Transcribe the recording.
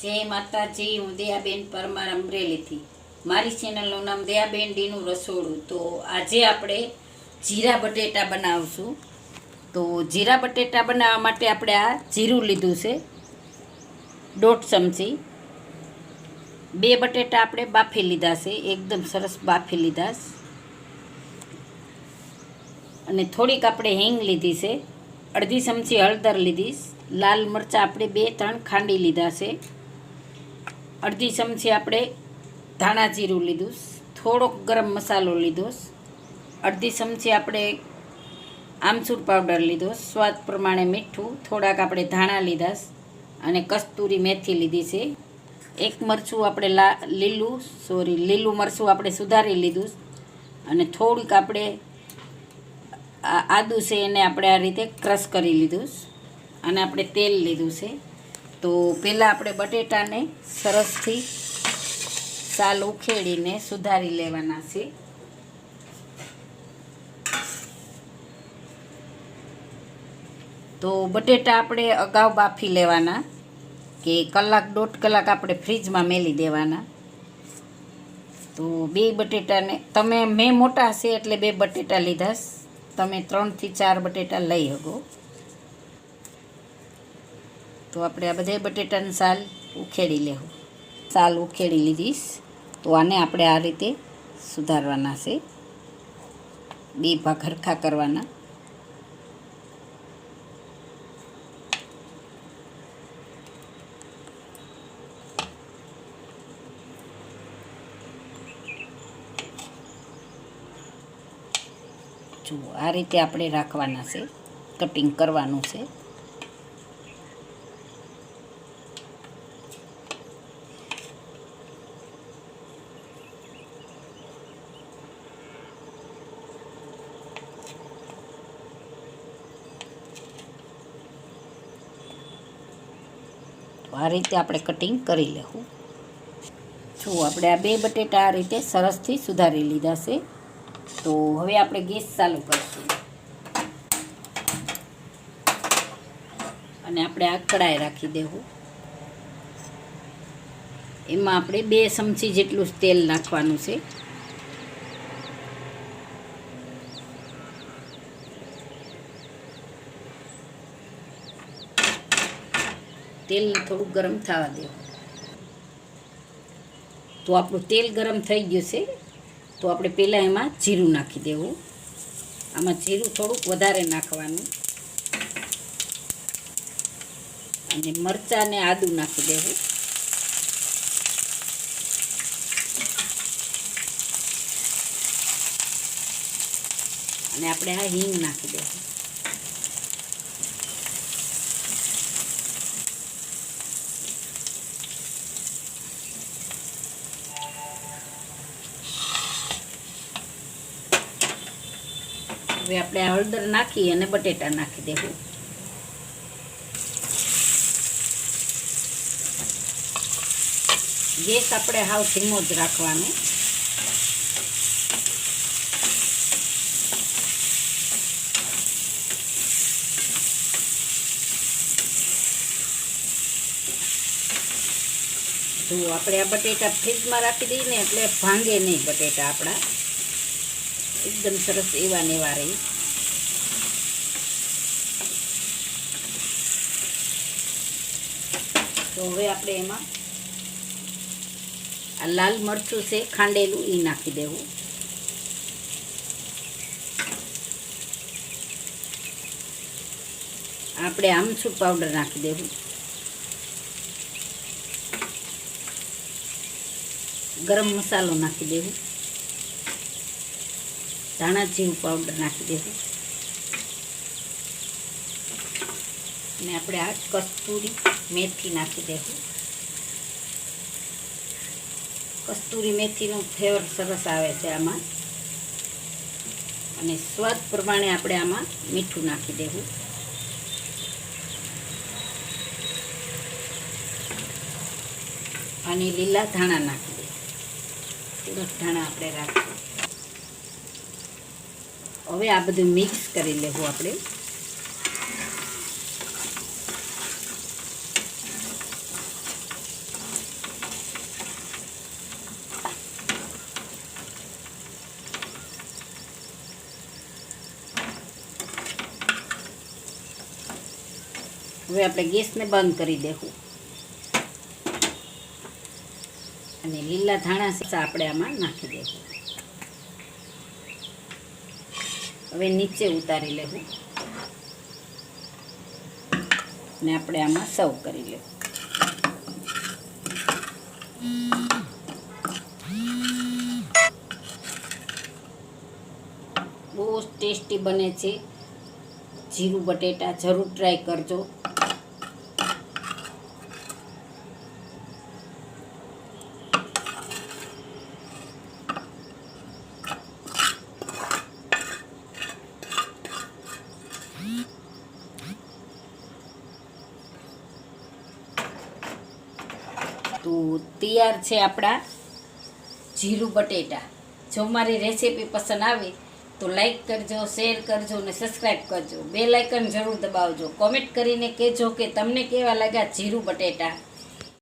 જય માતાજી હું દયાબેન પરમાર અમરેલીથી. મારી ચેનલનું નામ દયાબેન ડીનું રસોડું. તો આજે આપણે જીરા બટેટા બનાવશું. તો જીરા બટેટા બનાવવા માટે આપણે આ જીરું લીધું છે, દોઢ ચમચી. બે બટેટા આપણે બાફી લીધા છે, એકદમ સરસ બાફી લીધા અને થોડીક આપણે હિંગ લીધી છે, અડધી ચમચી હળદર લીધી લાલ મરચાં આપણે બે, ત્રણ ખાંડી લીધા છે. અડધી ચમચી આપણે ધાણા જીરું લીધું, થોડોક ગરમ મસાલો લીધો, અડધી ચમચી આપણે આમચૂર પાવડર લીધો, સ્વાદ પ્રમાણે મીઠું, થોડાક આપણે ધાણા લીધા અને કસ્તુરી મેથી લીધી છે. એક મરચું આપણે લા, લીલું સોરી લીલું મરચું આપણે સુધારી લીધું અને થોડીક આપણે આદુ છે એને આપણે આ રીતે ક્રશ કરી લીધું અને આપણે તેલ લીધું છે. તો પહેલાં આપણે બટેટાને સરસથી સાલ ઉખેડીને સુધારી લેવાના છે. તો બટેટા આપણે અગાઉ બાફી લેવાના કે કલાક દોઢ કલાક આપણે ફ્રીજમાં મેલી દેવાના. તો બે બટેટાને તમે મેં મોટા હશે એટલે બે બટેટા લીધા તમે ત્રણથી ચાર બટેટા લઈ શકો. તો આપણે આ બધા બટેટાની સાલ ઉખેડી લેવું. સાલ ઉખેડી લીધીશ તો આને આપણે આ રીતે સુધારવાના છે. બે ભાગ હરખા કરવાના. જુઓ, આ રીતે આપણે રાખવાના છે. કટિંગ કરવાનું છે. આ રીતે આપણે કટિંગ કરી લેવું. જો આપણે આ બે બટેટા આ રીતે સરસથી સુધારી લીધા છે, તો હવે આપણે ગેસ ચાલુ કરીશું. અને આપણે આ કડાઈ રાખી દેવું. એમાં આપણે બે ચમચી જેટલું તેલ નાખવાનું છે. તેલ થોડું ગરમ થવા દેવું તો આપણું તેલ ગરમ થઈ ગયું છે, તો આપણે પહેલાં એમાં જીરું નાખી દેવું. આમાં જીરું થોડુંક વધારે નાખવાનું. અને મરચાં ને આદું નાખી દેવું. અને આપણે આ હિંગ નાખી દેવું. હવે આપણે હળદર નાખી અને બટેટા નાખી દેવું. ગેસ આપણે હાવ ધીમો જ રાખવાનો. તો આપણે આ બટેટા ફ્રીજમાં રાખી દઈએ ને એટલે ભાંગે નહીં બટેટા આપણા. એકદમ સરસ એવા નેવા રહી. તો હવે આપણે એમાં આ લાલ મરચું છે, ખાંડેલું એ નાખી દેવું. આપણે આમચૂર પાવડર નાખી દેવું. ગરમ મસાલો નાખી દેવું. ધાણા જીરું પાવડર નાખી દેવું. અને આપણે આ કસ્તુરી મેથી નાખી દેવું. કસ્તુરી મેથીનો ફ્લેવર સરસ આવે છે આમાં. અને સ્વાદ પ્રમાણે આપણે આમાં મીઠું નાખી દેવું. અને લીલા ધાણા નાખી દેવું. થોડાક ધાણા આપણે રાખીએ હવે આ બધું મિક્સ કરી લેવું આપણે. હવે આપણે ગેસને બંધ કરી દેવું. અને લીલા ધાણા આપણે આમાં નાખી દેવું. હવે નીચે ઉતારી લેવું. ને આપણે આમાં સર્વ કરી લેવું. બહુ ટેસ્ટી બને છે. જીરું, બટેટા જરૂર ટ્રાય કરજો. તો તૈયાર છે આપણા જીરું બટેટા. જો મારી રેસીપી પસંદ આવે, તો લાઈક કરજો શેર કરજો અને સબસ્ક્રાઈબ કરજો. બે લાઇકન જરૂર દબાવજો. કોમેન્ટ કરીને કહેજો કે તમને કેવા લાગ્યા જીરું બટેટા.